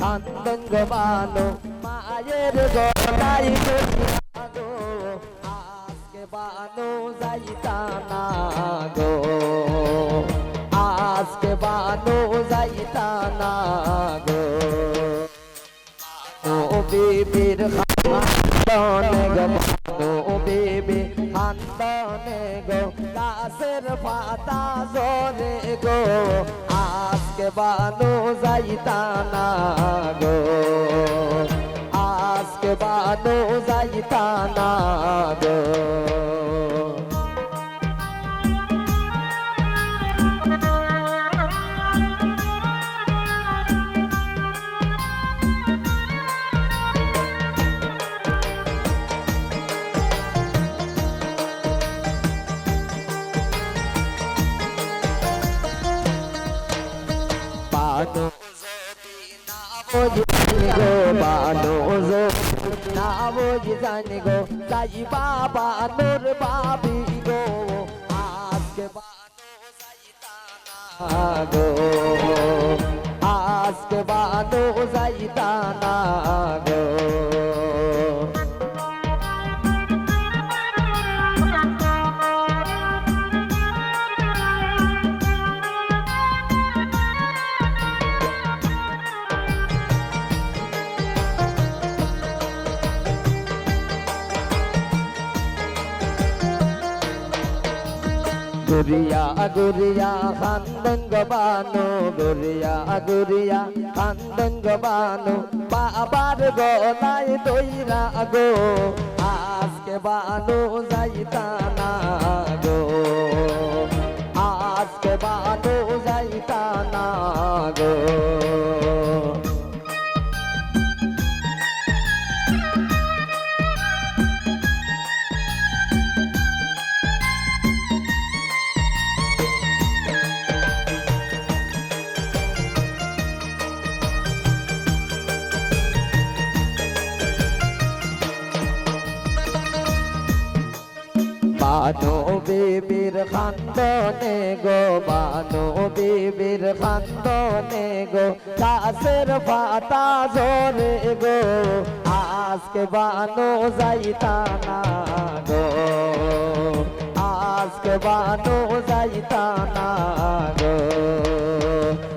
কান্দন বানো মায়ের গলাই গো আজকে বানো যাইতা না গো। আজকে বানো যাইতা না গো। ও বিবির খান্দনে গো ও বিবি খান্দনে গো। গাছের পাতা জরে গো। আজকে বানো যাইতা না গো আজকে বানো যাইতা না গো যদি না বোঝানি গো বানো যদি না বোঝানি গো যাই বাবা নোর বাবি গো আজকে বানো যাইতা না গো আজকে বানো যাইতা গুরিয়া গুরিয়া খান্দন বানো, গুরিয়া গুরিয়া খান্দন বানো। বাবার গলায় দইরা গো আজকে বানো যাইতা বানো বিবির খান্দনে গো বানো বিবির খান্দনে গো গাছের পাতা জোরে গো, আজকে বানো যাইতানা গো, আজকে বানো যাইতানা গো।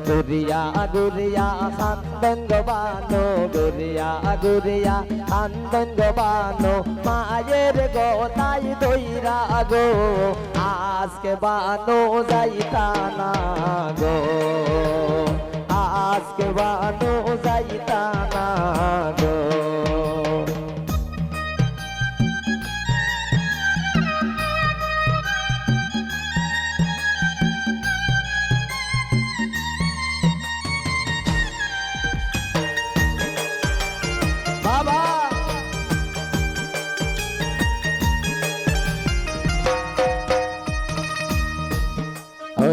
গুরিয়া গুরিয়া খান্দন গবানো গুরিয়া গুরিয়া খান্দন গবানো মায়ের গোতাই দইরা গো, আজকে বানো যাইতা না গো, আজকে বানো যাইতা না গো।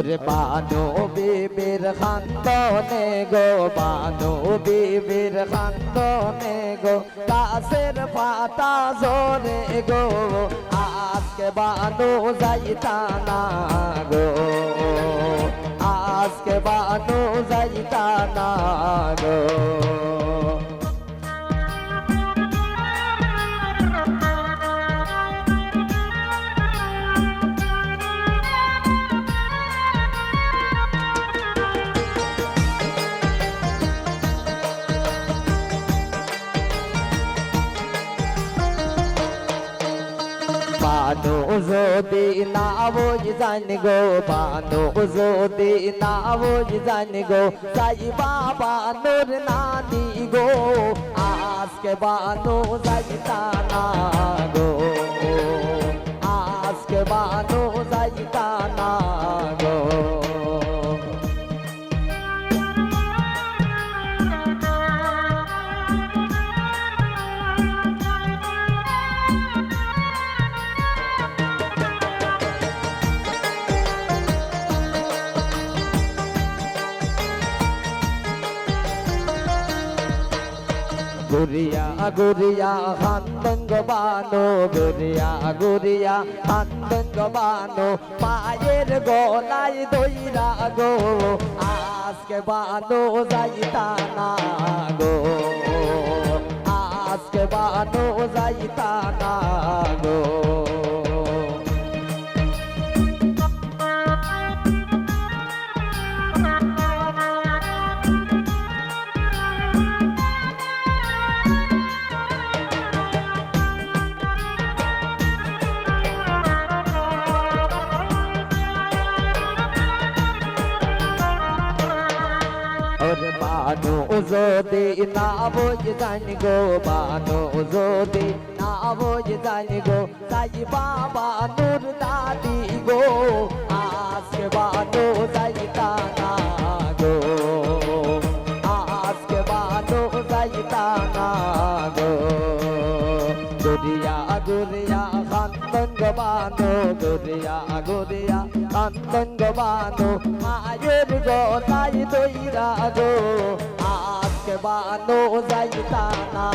ওরে বানো বিবির খান্দনে গো, বানো বিবির খান্দনে গো গাছের পাতা জোরে গো, আজকে বানো যাইতা না গো, আজকে বানো যাইতা না গো। বানো যদি না বোঝ জান গো বানো যদি না বোঝ জান গো, যাই বাবা নোর নানি গো, আজকে বানো যাইতা না গো, আজকে বানো যাইতা গুরিয়া গুরিয়া হাতঙ্গ বানো গুরিয়া গুরিয়া হাতঙ্গ বানো। পায়ের গলায় দইরা গো আজ আজকে বানো যাইতা না গো। আজকে বানো যাইতা না গো। বানো যদি না বোঝ জানি গো বানো যদি না বোঝ জানি গো তাই বাবা দুরিয়া দুরিয়া কান্দন বানো দুরিয়া গুরিয়া, কান্দন বানো মায়ের গো তাই দইরা গো আজকে বানো যাইতা না।